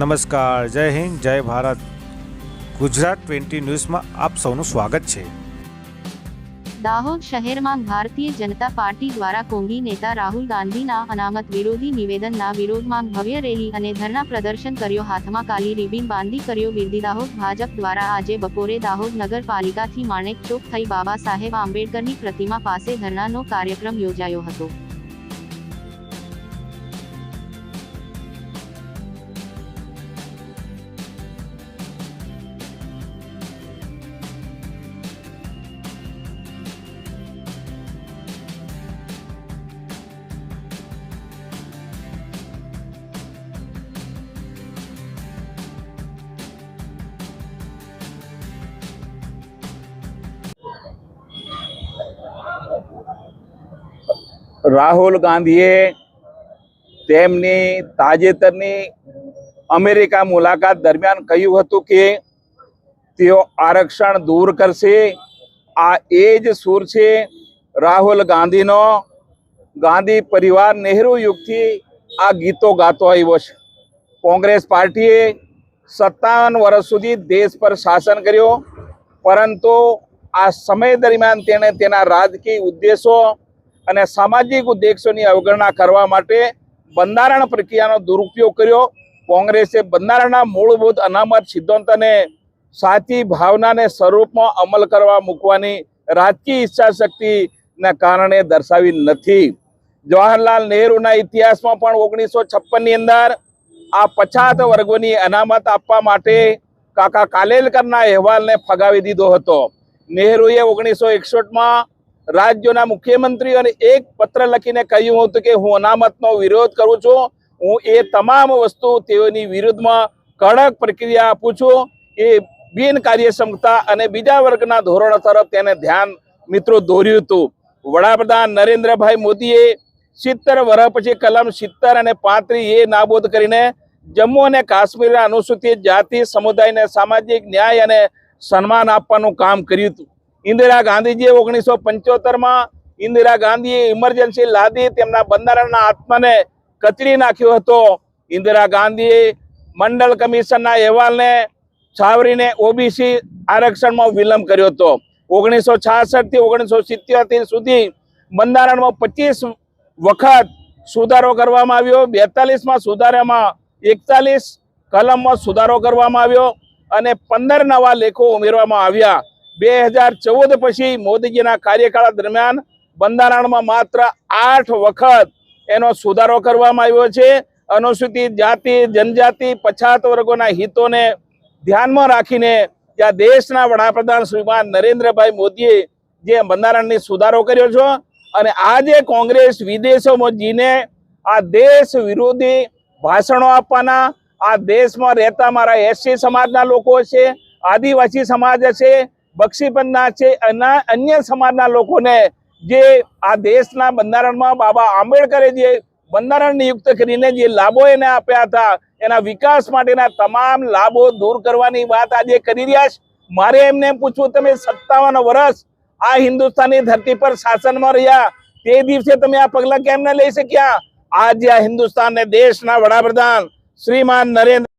નમસ્કાર, જય હિન્દ, જય ભારત. ગુજરાત ટ્વેન્ટી ન્યૂઝમાં આપ સૌનું સ્વાગત છે. દાહોદ શહેરમાં ભારતીય જનતા પાર્ટી દ્વારા કોંગી નેતા રાહુલ ગાંધીના અનામત વિરોધી નિવેદનના વિરોધમાં ભવ્ય રેલી અને ધરના પ્રદર્શન કર્યો. હાથમાં કાલી રિબીન બાંધી કર્યો વિરદી દાહોદ ભાજપ દ્વારા આજે બપોરે દાહોદ નગરપાલિકાથી માણેક ચોક થઈ બાબા સાહેબ આંબેડકરની પ્રતિમા પાસે ધરણાનો કાર્યક્રમ યોજાયો હતો. રાહુલ ગાંધીએ તેમની તાજેતરની અમેરિકા મુલાકાત દરમિયાન કહ્યું હતું કે તેઓ આરક્ષણ દૂર કરશે. આ એ જ સૂર છે રાહુલ ગાંધીનો. ગાંધી પરિવાર નહેરુ યુગથી આ ગીતો ગાતો આવ્યો છે. કોંગ્રેસ પાર્ટીએ સત્તાવન વર્ષ સુધી દેશ પર શાસન કર્યો, પરંતુ આ સમય દરમિયાન તેણે તેના રાજકીય ઉદ્દેશો અને સામાજિક ઉદ્દેશોની અવગણના કરવા માટે બંધારણ પ્રક્રિયાનો દુરુપયોગ કર્યો. કોંગ્રેસે બંધારણના મૂળભૂત અનામત સિદ્ધાંતને સાચી ભાવનાને સ્વરૂપમાં અમલ કરવા મૂકવાની રાજકીય ઈચ્છા શક્તિના કારણે દર્શાવી નથી. જવાહરલાલ નહેરુના ઇતિહાસમાં પણ ઓગણીસો છપ્પનની અંદર આ પછાત વર્ગોની અનામત આપવા માટે કાકા કાલેલકરના અહેવાલને ફગાવી દીધો હતો. નહેરુએ ઓગણીસો એકસઠમાં રાજ્યોના મુખ્યમંત્રીઓને એક પત્ર લખીને કહ્યું હતું કે હું અનામતનો વિરોધ કરું છું. હું એ તમામ વસ્તુ તેઓની વિરુદ્ધમાં કડક પ્રક્રિયા આપું છું. એ બિન કાર્યક્ષમતા અને બીજા વર્ગના ધોરણો તરફ તેને ધ્યાન મિત્રો દોર્યું હતું. વડાપ્રધાન નરેન્દ્રભાઈ મોદીએ સિત્તેર વર્ષ પછી કલમ સિત્તેર અને પાંત્રી એ નાબૂદ કરીને જમ્મુ અને કાશ્મીરના અનુસૂચિત જાતિ સમુદાયને સામાજિક ન્યાય અને સન્માન આપવાનું કામ કર્યું હતું. ઇન્દિરા ગાંધીજીએ ઓગણીસો પંચોતેરમાં ઇન્દિરા ગાંધીએ ઇમરજન્સી લાદી તેમના બંધારણના આત્માને કચડી નાખ્યો હતો. ઇન્દિરા ગાંધીએ મંડળ કમિશનના અહેવાલને છાવરીને ઓબીસી આરક્ષણમાં વિલંબ કર્યો હતો. ઓગણીસો છાસઠથી ઓગણીસો સિત્યોતેર સુધી બંધારણમાં પચીસ વખત સુધારો કરવામાં આવ્યો. બેતાલીસમાં સુધારામાં એકતાલીસ કલમમાં સુધારો કરવામાં આવ્યો અને પંદર નવા લેખો ઉમેરવામાં આવ્યા. બે હજાર ચૌદ પછી મોદીજીના કાર્યકાળ દરમિયાન બંધારણમાં માત્ર આઠ વખત એનો સુધારો કરવામાં આવ્યો છે. અનુસૂચિત જાતિ, જનજાતિ, પછાત વર્ગોના હિતોને ધ્યાનમાં રાખીને જ્યાં દેશના વડાપ્રધાન શ્રીમાન નરેન્દ્રભાઈ મોદીએ જે બંધારણની સુધારો કર્યો છે અને આજે કોંગ્રેસ વિદેશોમાં જીને આ દેશ વિરોધી ભાષણો આપવાના, આ દેશમાં રહેતા મારા એસસી સમાજના લોકો છે, આદિવાસી સમાજ છે બક્ષીપંથના છે, અને અન્ય સમાજના લોકોને જે આ દેશના બંધારણમાં બાબા આંબેડકરે જે બંધારણ નિયુક્ત કરીને જે લાભો એને આપ્યા હતા, એના વિકાસ માટેના તમામ લાભો દૂર કરવાની વાત આજે કરી રહ્યા છે. મારે એમને પૂછવું, તમે સત્તાવન વર્ષ આ હિન્દુસ્તાનની ધરતી પર શાસનમાં રહ્યા, તે દિવસે તમે આ પગલાં કેમ ન લઈ શક્યા? આજે આ હિન્દુસ્તાનને દેશના વડાપ્રધાન શ્રીમાન નરેન્દ્ર